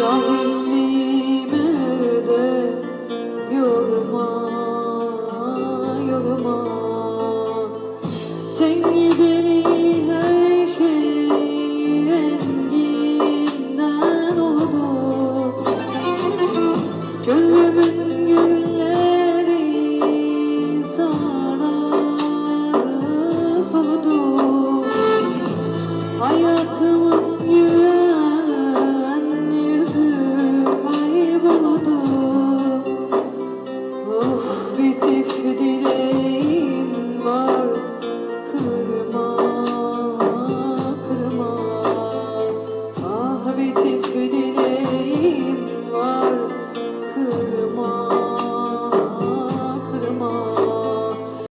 Zalime de yorma, yorma. Sen gideni her şey renginden oldu. Gönlümün gülleri sarardı, soludu Hayatımın beautiful.